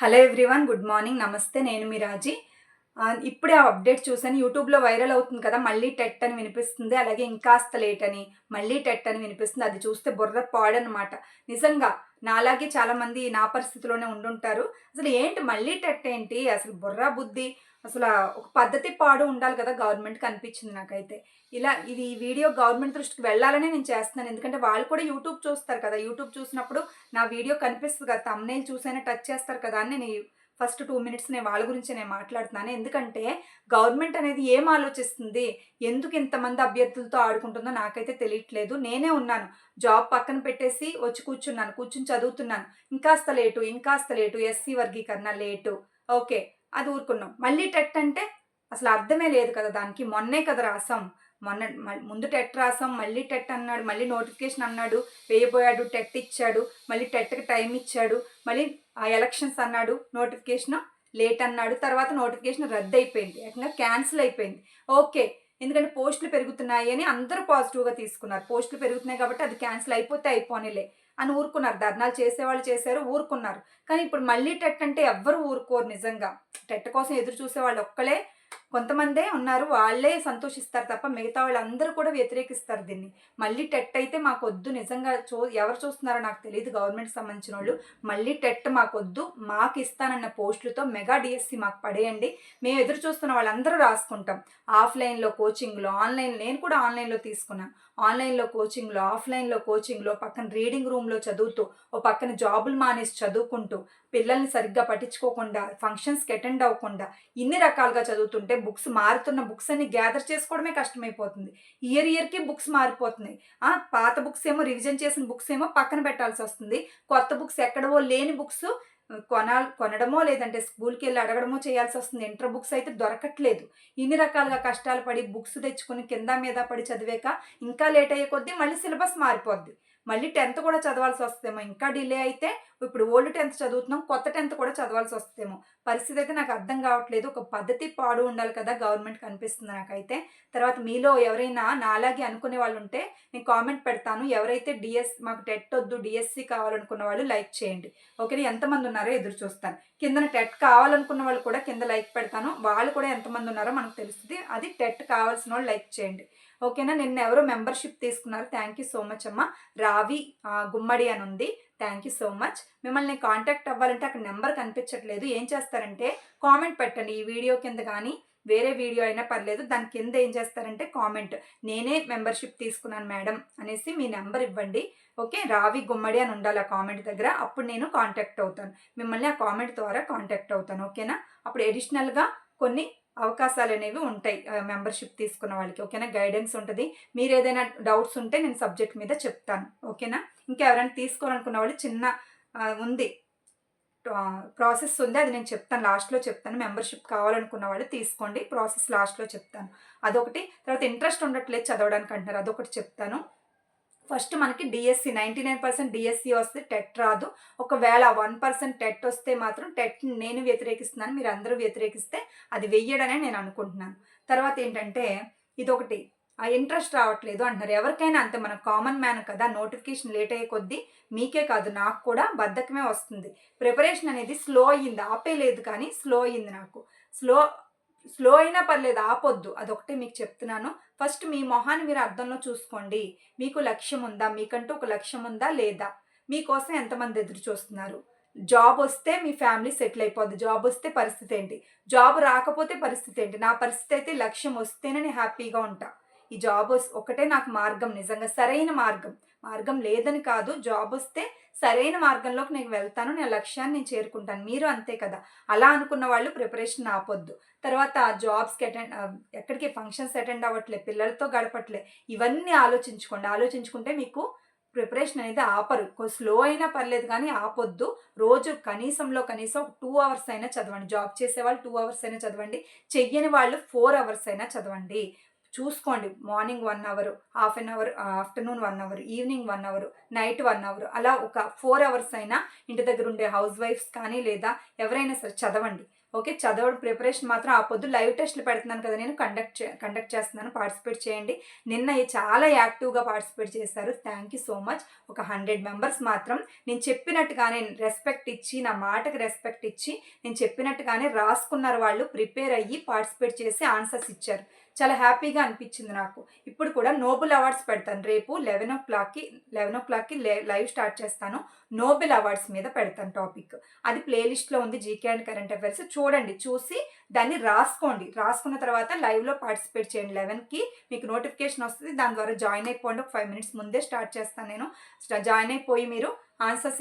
Hello everyone good morning. నమస్తే నేను మీ రాజీ. ఇప్పుడే ఆ అప్డేట్ చూసాను యూట్యూబ్లో వైరల్ అవుతుంది కదా మళ్ళీ టెట్ అని వినిపిస్తుంది. అలాగే ఇంకాస్త లేట్ అని మళ్ళీ టెట్ అని వినిపిస్తుంది. అది చూస్తే బుర్ర పాడనమాట. నిజంగా నాలాగే చాలామంది నా పరిస్థితిలోనే ఉండుంటారు. అసలు ఏంటి మళ్ళీ టెట్ ఏంటి? అసలు బుర్ర బుద్ధి. అసలు ఒక పద్ధతి పాడు ఉండాలి కదా గవర్నమెంట్కి అనిపించింది నాకైతే. ఇలా ఇది ఈ వీడియో గవర్నమెంట్ దృష్టికి వెళ్ళాలనే నేను చేస్తున్నాను. ఎందుకంటే వాళ్ళు కూడా యూట్యూబ్ చూస్తారు కదా. యూట్యూబ్ చూసినప్పుడు నా వీడియో కనిపిస్తుంది కదా తమ్నేల్ చూసైనా టచ్ చేస్తారు కదా అని నేను ఫస్ట్ టూ మినిట్స్ నేను వాళ్ళ గురించి నేను మాట్లాడుతున్నాను. ఎందుకంటే గవర్నమెంట్ అనేది ఏం ఆలోచిస్తుంది? ఎందుకు ఇంతమంది అభ్యర్థులతో ఆడుకుంటుందో నాకైతే తెలియట్లేదు. నేనే ఉన్నాను. జాబ్ పక్కన పెట్టేసి వచ్చి కూర్చున్నాను. కూర్చుని చదువుతున్నాను. ఇంకాస్త లేటు ఇంకాస్త లేటు ఎస్సీ వర్గీకరణ లేటు. ఓకే అది ఊరుకున్నాం. మళ్ళీ టెట్ అంటే అసలు అర్థమే లేదు కదా దానికి. మొన్నే కదా రాసాం. మొన్న ముందు టెట్ రాసాం మళ్ళీ టెట్ అన్నాడు మళ్ళీ నోటిఫికేషన్ అన్నాడు వేయబోయాడు టెట్ ఇచ్చాడు మళ్ళీ టెట్కి టైం ఇచ్చాడు మళ్ళీ ఆ ఎలక్షన్స్ అన్నాడు నోటిఫికేషన్ లేట్ అన్నాడు తర్వాత నోటిఫికేషన్ రద్దు అయిపోయింది ఏకంగా క్యాన్సిల్ అయిపోయింది. ఓకే ఎందుకంటే పోస్టులు పెరుగుతున్నాయి అని అందరూ పాజిటివ్గా తీసుకున్నారు. పోస్టులు పెరుగుతున్నాయి కాబట్టి అది క్యాన్సిల్ అయిపోతే అయిపోనిలే అని ఊరుకున్నారు. ధర్నాలు చేసేవాళ్ళు చేశారు ఊరుకున్నారు. కానీ ఇప్పుడు మళ్ళీ టెట్ అంటే ఎవ్వరు ఊరుకోరు నిజంగా. టెట్ కోసం ఎదురు చూసే వాళ్ళు ఒక్కలే కొంతమందే ఉన్నారు వాళ్ళే సంతోషిస్తారు తప్ప మిగతా వాళ్ళందరూ కూడా వ్యతిరేకిస్తారు దీన్ని. మళ్ళీ టెట్ అయితే మాకొద్దు. నిజంగా చూ ఎవరు చూస్తున్నారో నాకు తెలియదు గవర్నమెంట్ సంబంధించిన వాళ్ళు మళ్ళీ టెట్ మాకొద్దు. మాకు ఇస్తానన్న పోస్టులతో మెగా డిఎస్సి మాకు పడేయండి. మేము ఎదురు చూస్తున్న వాళ్ళందరూ రాసుకుంటాం. ఆఫ్లైన్లో కోచింగ్లో ఆన్లైన్ నేను కూడా ఆన్లైన్లో తీసుకున్నాను ఆన్లైన్లో కోచింగ్లో ఆఫ్లైన్లో కోచింగ్లో పక్కన రీడింగ్ రూమ్లో చదువుతూ ఓ పక్కన జాబులు మానేసి చదువుకుంటూ పిల్లల్ని సరిగ్గా పట్టించుకోకుండా ఫంక్షన్స్కి అటెండ్ అవ్వకుండా ఇన్ని రకాలుగా చదువుతుంటే బుక్స్ మారుతున్న బుక్స్ అన్ని గ్యాదర్ చేసుకోవడమే కష్టమైపోతుంది. ఇయర్ ఇయర్కి బుక్స్ మారిపోతున్నాయి. పాత బుక్స్ ఏమో రివిజన్ చేసిన బుక్స్ ఏమో పక్కన పెట్టాల్సి వస్తుంది. కొత్త బుక్స్ ఎక్కడవో లేని బుక్స్ కొనాల్ కొనడమో లేదంటే స్కూల్కి వెళ్ళి అడగడమో చేయాల్సి వస్తుంది. ఇంటర్ బుక్స్ అయితే దొరకట్లేదు. ఇన్ని రకాలుగా కష్టాలు పడి బుక్స్ తెచ్చుకుని కింద మీద పడి చదివాక ఇంకా లేట్ అయ్యే కొద్దీ మళ్ళీ సిలబస్ మారిపోద్ది. మళ్ళీ టెన్త్ కూడా చదవాల్సి వస్తేమో ఇంకా డిలే అయితే ఇప్పుడు ఓల్డ్ టెన్త్ చదువుతున్నాం కొత్త టెన్త్ కూడా చదవాల్సి వస్తేమో పరిస్థితి అయితే నాకు అర్థం కావట్లేదు. ఒక పద్ధతి పాడు ఉండాలి కదా గవర్నమెంట్ కనిపిస్తుంది నాకైతే. తర్వాత మీలో ఎవరైనా నాలాగే అనుకునే వాళ్ళు ఉంటే నేను కామెంట్ పెడతాను. ఎవరైతే డిఎస్ మాకు టెట్ వద్దు డిఎస్సి కావాలనుకున్న వాళ్ళు లైక్ చేయండి. ఓకే ఎంతమంది ఉన్నారో ఎదురు చూస్తాను. కిందన టెట్ కావాలనుకున్న వాళ్ళు కూడా కింద లైక్ పెడతాను. వాళ్ళు కూడా ఎంతమంది ఉన్నారో మనకు తెలుస్తుంది. అది టెట్ కావాల్సిన వాళ్ళు లైక్ చేయండి. ఓకేనా? నిన్న ఎవరో మెంబర్షిప్ తీసుకున్నారు. థ్యాంక్ యూ సో మచ్ అమ్మ. రావి గుమ్మడి అని ఉంది. Thank you so much. మిమ్మల్ని కాంటాక్ట్ అవ్వాలంటే అక్కడ నెంబర్ కనిపించట్లేదు. ఏం చేస్తారంటే కామెంట్ పెట్టండి. ఈ వీడియో కింద కానీ వేరే వీడియో అయినా పర్లేదు. దాని కింద ఏం చేస్తారంటే కామెంట్. నేనే మెంబర్షిప్ తీసుకున్నాను మేడం అనేసి మీ నెంబర్ ఇవ్వండి. ఓకే? రావి గుమ్మడి అని ఉండాలి ఆ కామెంట్ దగ్గర. అప్పుడు నేను కాంటాక్ట్ అవుతాను. మిమ్మల్ని ఆ కామెంట్ ద్వారా కాంటాక్ట్ అవుతాను. ఓకేనా? అప్పుడు ఎడిషనల్గా కొన్ని అవకాశాలు అనేవి ఉంటాయి మెంబర్షిప్ తీసుకున్న వాళ్ళకి. ఓకేనా? గైడెన్స్ ఉంటుంది. మీరు ఏదైనా డౌట్స్ ఉంటే నేను సబ్జెక్ట్ మీద చెప్తాను. ఓకేనా? ఇంకా ఎవరైనా తీసుకోవాలనుకున్న వాళ్ళు చిన్న ఉంది. ప్రాసెస్ ఉంది. అది నేను చెప్తాను. లాస్ట్లో చెప్తాను. మెంబర్షిప్ కావాలనుకున్న వాళ్ళు తీసుకోండి. ప్రాసెస్ లాస్ట్లో చెప్తాను. అదొకటి. తర్వాత ఇంట్రెస్ట్ ఉండట్లేదు చదవడానికి అంటున్నారు. అదొకటి చెప్తాను. ఫస్ట్ మనకి DSC ninety nine percent DSC వస్తే టెట్ రాదు. ఒకవేళ వన్ పర్సెంట్ టెట్ వస్తే మాత్రం టెట్ నేను వ్యతిరేకిస్తున్నాను మీరు అందరూ వ్యతిరేకిస్తే అది వెయ్యడనే నేను అనుకుంటున్నాను. తర్వాత ఏంటంటే ఇదొకటి ఆ ఇంట్రెస్ట్ రావట్లేదు అంటున్నారు. ఎవరికైనా అంతే మన కామన్ మ్యాన్ కదా నోటిఫికేషన్ లేట్ అయ్యే కొద్దీ మీకే కాదు నాకు కూడా బద్ధకమే వస్తుంది. ప్రిపరేషన్ అనేది స్లో అయ్యింది ఆపేయలేదు కానీ స్లో అయ్యింది నాకు. స్లో స్లో అయినా పర్లేదు ఆపొద్దు. అదొకటే మీకు చెప్తున్నాను. ఫస్ట్ మీ మొహాన్ని మీరు అర్థంలో చూసుకోండి. మీకు లక్ష్యం ఉందా? మీకంటూ ఒక లక్ష్యం ఉందా లేదా? మీకోసం ఎంతమంది ఎదురు చూస్తున్నారు? జాబ్ వస్తే మీ ఫ్యామిలీ సెటిల్ అయిపోద్ది. జాబ్ వస్తే పరిస్థితి ఏంటి? జాబ్ రాకపోతే పరిస్థితి ఏంటి? నా పరిస్థితి అయితే లక్ష్యం వస్తేనే నేను హ్యాపీగా ఉంటాను ఈ జాబ్ ఒకటే నాకు మార్గం నిజంగా సరైన మార్గం. మార్గం లేదని కాదు జాబ్ వస్తే సరైన మార్గంలోకి నేను వెళ్తాను నేను లక్ష్యాన్ని నేను చేరుకుంటాను. మీరు అంతే కదా. అలా అనుకున్న వాళ్ళు ప్రిపరేషన్ ఆపొద్దు. తర్వాత జాబ్స్కి అటెండ్ ఎక్కడికి ఫంక్షన్స్ అటెండ్ అవ్వట్లే పిల్లలతో గడపట్లే ఇవన్నీ ఆలోచించుకోండి. ఆలోచించుకుంటే మీకు ప్రిపరేషన్ అనేది ఆపరు. స్లో అయినా పర్లేదు కానీ ఆపొద్దు. రోజు కనీసంలో కనీసం టూ అవర్స్ అయినా చదవండి. జాబ్ చేసే వాళ్ళు టూ అవర్స్ అయినా చదవండి. చెయ్యని వాళ్ళు ఫోర్ అవర్స్ అయినా చదవండి. చూసుకోండి. Morning one hour half an hour afternoon one hour evening one hour night one hour అలా ఒక ఫోర్ అవర్స్ అయినా ఇంటి దగ్గర ఉండే హౌస్ వైఫ్స్ కానీ లేదా ఎవరైనా సరే చదవండి. ఓకే? చదవడం ప్రిపరేషన్ మాత్రం ఆ పొద్దు లైవ్ టెస్ట్లు పెడుతున్నాను కదా నేను కండక్ట్ చే కండక్ట్ చేస్తున్నాను పార్టిసిపేట్ చేయండి. నిన్న చాలా యాక్టివ్గా పార్టిసిపేట్ చేశారు. Thank you so much. ఒక హండ్రెడ్ మెంబర్స్ మాత్రం నేను చెప్పినట్టుగానే రెస్పెక్ట్ ఇచ్చి నా మాటకు రెస్పెక్ట్ ఇచ్చి నేను చెప్పినట్టుగానే రాసుకున్నారు వాళ్ళు ప్రిపేర్ అయ్యి పార్టిసిపేట్ చేసి ఆన్సర్స్ ఇచ్చారు. చాలా హ్యాపీగా అనిపించింది నాకు. ఇప్పుడు కూడా నోబెల్ అవార్డ్స్ పెడతాను. రేపు లెవెన్ ఓ క్లాక్కి లెవెన్ ఓ క్లాక్కి లైవ్ స్టార్ట్ చేస్తాను. నోబెల్ అవార్డ్స్ మీద పెడతాను టాపిక్. అది ప్లేలిస్ట్లో ఉంది జీకే అండ్ కరెంట్ అఫైర్స్. చూడండి చూసి దాన్ని రాసుకోండి. రాసుకున్న తర్వాత లైవ్లో పార్టిసిపేట్ చేయండి. లెవెన్కి మీకు నోటిఫికేషన్ వస్తుంది. దాని ద్వారా జాయిన్ అయిపోండి. ఒక ఫైవ్ మినిట్స్ ముందే స్టార్ట్ చేస్తాను నేను. జాయిన్ అయిపోయి మీరు ఆన్సర్స్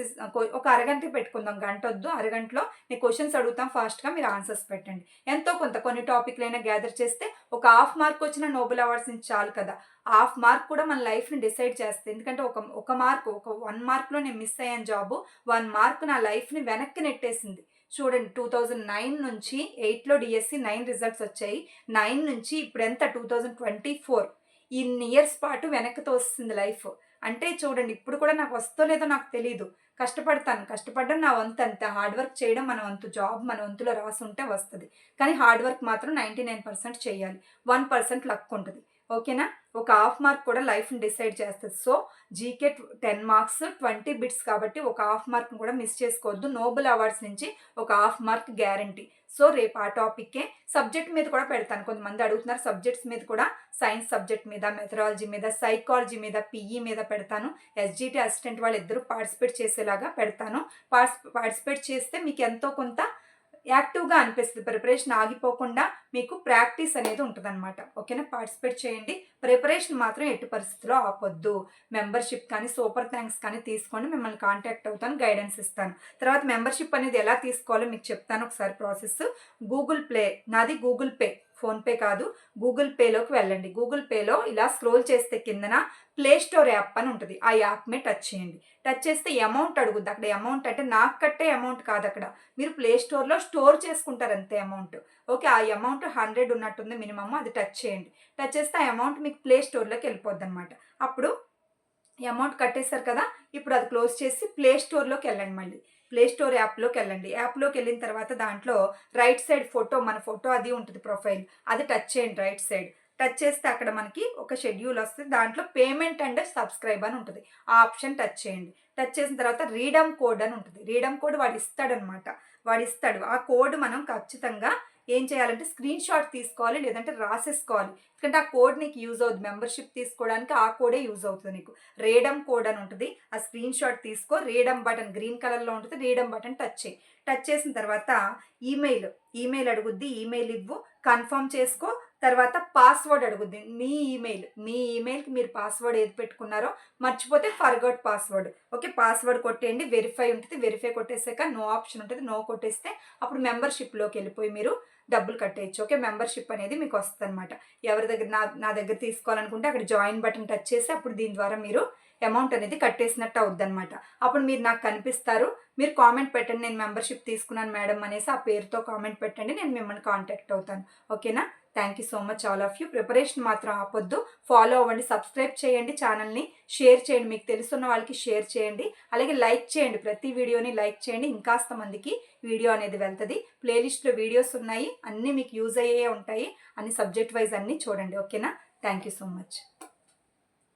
ఒక అరగంట పెట్టుకుందాం. గంట వద్దు అరగంటలో నేను క్వశ్చన్స్ అడుగుతాం ఫాస్ట్గా మీరు ఆన్సర్స్ పెట్టండి. ఎంతో కొంత కొన్ని టాపిక్లైనా గ్యాదర్ చేస్తే ఒక హాఫ్ మార్క్ వచ్చిన నోబెల్ అవార్డ్స్ నుంచి చాలు కదా. హాఫ్ మార్క్ కూడా మన లైఫ్ని డిసైడ్ చేస్తుంది ఎందుకంటే ఒక ఒక మార్క్ ఒక వన్ మార్క్లో నేను మిస్ అయ్యాను జాబు వన్ మార్క్ నా లైఫ్ని వెనక్కి నెట్టేసింది. చూడండి టూ థౌజండ్ నైన్ నుంచి ఎయిట్లో డిఎస్సి నైన్ రిజల్ట్స్ వచ్చాయి. నైన్ నుంచి ఇప్పుడు ఎంత టూ థౌజండ్ ట్వంటీ ఫోర్ ఇన్ని ఇయర్స్ పాటు వెనక్కి తోస్తుంది లైఫ్ అంటే చూడండి ఇప్పుడు కూడా నాకు వస్తో లేదో నాకు తెలియదు కష్టపడతాను కష్టపడడం నా వంతు అంతే. హార్డ్ వర్క్ చేయడం మన వంతు జాబ్ మన వంతులో రాసి ఉంటే వస్తుంది. కానీ హార్డ్ వర్క్ మాత్రం నైంటీ నైన్ పర్సెంట్ చేయాలి. వన్ పర్సెంట్ లక్ ఉంటుంది. ఓకేనా? ఒక హాఫ్ మార్క్ కూడా లైఫ్ని డిసైడ్ చేస్తుంది. So GK ten marks twenty bits కాబట్టి ఒక హాఫ్ మార్క్ కూడా మిస్ చేసుకోవద్దు. నోబెల్ అవార్డ్స్ నుంచి ఒక హాఫ్ మార్క్ గ్యారంటీ. సో రేపు ఆ టాపిక్కే సబ్జెక్ట్ మీద కూడా పెడతాను. కొంతమంది అడుగుతున్నారు సబ్జెక్ట్స్ మీద కూడా. సైన్స్ సబ్జెక్ట్ మీద మెథడాలజీ మీద సైకాలజీ మీద పిఈ మీద పెడతాను. ఎస్జిటి అసిస్టెంట్ వాళ్ళు ఇద్దరు పార్టిసిపేట్ చేసేలాగా పెడతాను. పార్టిసిపేట్ చేస్తే మీకు ఎంతో కొంత యాక్టివ్గా అనిపిస్తుంది. ప్రిపరేషన్ ఆగిపోకుండా మీకు ప్రాక్టీస్ అనేది ఉంటుంది అనమాట ఓకేనా? పార్టిసిపేట్ చేయండి. ప్రిపరేషన్ మాత్రం ఎట్టి పరిస్థితిలో ఆపొద్దు. మెంబర్షిప్ కానీ సూపర్ థ్యాంక్స్ కానీ తీసుకోండి. మిమ్మల్ని కాంటాక్ట్ అవుతాను గైడెన్స్ ఇస్తాను. తర్వాత మెంబర్షిప్ అనేది ఎలా తీసుకోవాలో మీకు చెప్తాను ఒకసారి ప్రాసెస్. గూగుల్ ప్లే నాది గూగుల్ పే. ఫోన్పే కాదు గూగుల్ పేలోకి వెళ్ళండి. గూగుల్ పేలో ఇలా స్క్రోల్ చేస్తే కిందన ప్లే స్టోర్ యాప్ అని ఉంటుంది. ఆ యాప్ మీద టచ్ చేయండి. టచ్ చేస్తే అమౌంట్ అడుగుద్ది. అక్కడ అమౌంట్ అంటే నాకు కట్టే అమౌంట్ కాదు అక్కడ. మీరు ప్లే స్టోర్లో స్టోర్ చేసుకుంటారు అంతే అమౌంట్. ఓకే ఆ అమౌంట్ హండ్రెడ్ ఉన్నట్టుంది మినిమమ్ అది టచ్ చేయండి. టచ్ చేస్తే ఆ అమౌంట్ మీకు ప్లే స్టోర్లోకి వెళ్ళిపోద్ది అనమాట అప్పుడు అమౌంట్ కట్టేశారు కదా ఇప్పుడు అది క్లోజ్ చేసి ప్లే స్టోర్లోకి వెళ్ళండి మళ్ళీ. ప్లే స్టోర్ యాప్లోకి వెళ్ళండి యాప్లోకి వెళ్ళిన తర్వాత దాంట్లో రైట్ సైడ్ ఫోటో మన ఫోటో అది ఉంటుంది ప్రొఫైల్ అది టచ్ చేయండి రైట్ సైడ్ టచ్ చేస్తే అక్కడ మనకి ఒక షెడ్యూల్ వస్తుంది. దాంట్లో పేమెంట్ అండ్ సబ్స్క్రైబ్ అని ఉంటుంది. ఆ ఆప్షన్ టచ్ చేయండి. టచ్ చేసిన తర్వాత రీడమ్ కోడ్ అని ఉంటుంది. రీడమ్ కోడ్ వాడు ఇస్తాడనమాట. వాడు ఇస్తాడు. ఆ కోడ్ మనం ఖచ్చితంగా ఏం చేయాలంటే స్క్రీన్ షాట్ తీసుకోవాలి లేదంటే రాసేసుకోవాలి. ఎందుకంటే ఆ కోడ్ నీకు యూజ్ అవుతుంది మెంబర్షిప్ తీసుకోవడానికి ఆ కోడే యూజ్ అవుతుంది నీకు. రేడమ్ కోడ్ అని ఉంటుంది. ఆ స్క్రీన్ షాట్ తీసుకో. రేడమ్ బటన్ గ్రీన్ కలర్లో ఉంటుంది. రేడమ్ బటన్ టచ్ చేయి. టచ్ చేసిన తర్వాత ఈమెయిల్. ఈమెయిల్ అడుగుద్ది. ఈమెయిల్ ఇవ్వు. కన్ఫర్మ్ చేసుకో. తర్వాత పాస్వర్డ్ అడుగుద్ది. మీ ఈమెయిల్ మీ ఈమెయిల్కి మీరు పాస్వర్డ్ ఏది పెట్టుకున్నారో మర్చిపోతే ఫర్గౌట్ పాస్వర్డ్ ఓకే పాస్వర్డ్ కొట్టేయండి. వెరిఫై ఉంటుంది. వెరిఫై కొట్టేసాక నో ఆప్షన్ ఉంటుంది. నో కొట్టేస్తే అప్పుడు మెంబర్షిప్లోకి వెళ్ళిపోయి మీరు డబ్బులు కట్టేయచ్చు. ఓకే మెంబర్షిప్ అనేది మీకు వస్తుంది అనమాట ఎవరి దగ్గర నా నా దగ్గర తీసుకోవాలనుకుంటే అక్కడ జాయిన్ బటన్ టచ్ చేసి అప్పుడు దీని ద్వారా మీరు అమౌంట్ అనేది కట్టేసినట్టు అవుద్ది అనమాట అప్పుడు మీరు నాకు కనిపిస్తారు. మీరు కామెంట్ పెట్టండి. నేను మెంబర్షిప్ తీసుకున్నాను మేడం అనేసి ఆ పేరుతో కామెంట్ పెట్టండి. నేను మిమ్మల్ని కాంటాక్ట్ అవుతాను. ఓకేనా thank you so much all of you preparation మాత్రం ఆపొద్దు. ఫాలో అవ్వండి సబ్స్క్రైబ్ చేయండి ఛానల్ని షేర్ చేయండి. మీకు తెలుసున్న వాళ్ళకి షేర్ చేయండి. అలాగే లైక్ చేయండి. ప్రతి వీడియోని లైక్ చేయండి. ఇంకాస్త మందికి వీడియో అనేది వెళ్తుంది. ప్లేలిస్ట్లో వీడియోస్ ఉన్నాయి. అన్నీ మీకు యూజ్ అయ్యే ఉంటాయి. అన్ని సబ్జెక్ట్ వైజ్ అన్నీ చూడండి. ఓకేనా థ్యాంక్ యూ సో మచ్